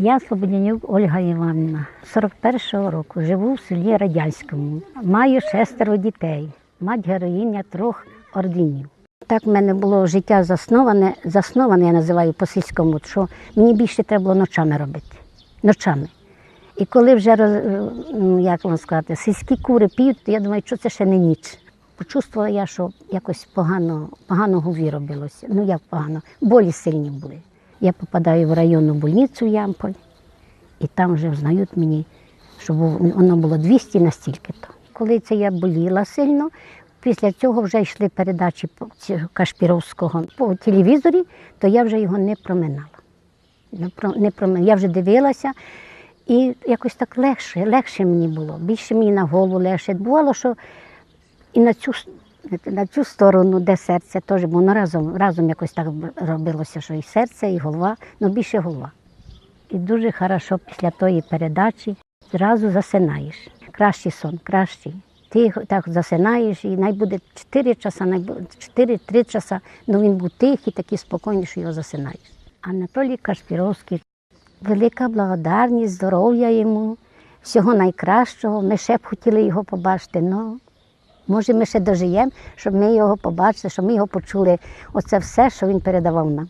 Я Слободянюк Ольга Іванівна, 41-го року, живу в селі Радянському. Маю шестеро дітей, мать героїня трьох орденів. Так в мене було життя засноване, засноване, я називаю по сільському, що мені більше треба було ночами робити. Ночами. І коли вже роз- ну, як вам сказати, сільські кури п'ють, то я думаю, що це ще не ніч. Почувствувала я, що якось погано, погано голові робилося. Ну як погано, болі сильні були. Я попадаю в районну больницю Ямполь, і там вже знають мені, що воно було 200 настільки-то. Коли це я боліла сильно, після цього вже йшли передачі Кашпіровського по телевізорі, то я вже його не проминала. Не, про, проминала. Я вже дивилася, і якось так легше, легше мені було. Більше мені на голову легше. Бувало, що і на цю, на цю сторону, де серце, теж бо воно разом, разом якось так робилося, що і серце, і голова, але більше голова. І дуже хорошо після тої передачі зразу засинаєш. Кращий сон, кращий. Ти так засинаєш, і най буде 4 часа, най буде 4-3 часа, ну він був тихий, такий спокійний, що його засинаєш. Анатолій Кашпіровський, велика благодарність, здоров'я йому, всього найкращого. Ми ще б хотіли його побачити. Ну, може, ми ще дожиємо, щоб ми його побачили, щоб ми його почули. Оце все, що він передавав нам.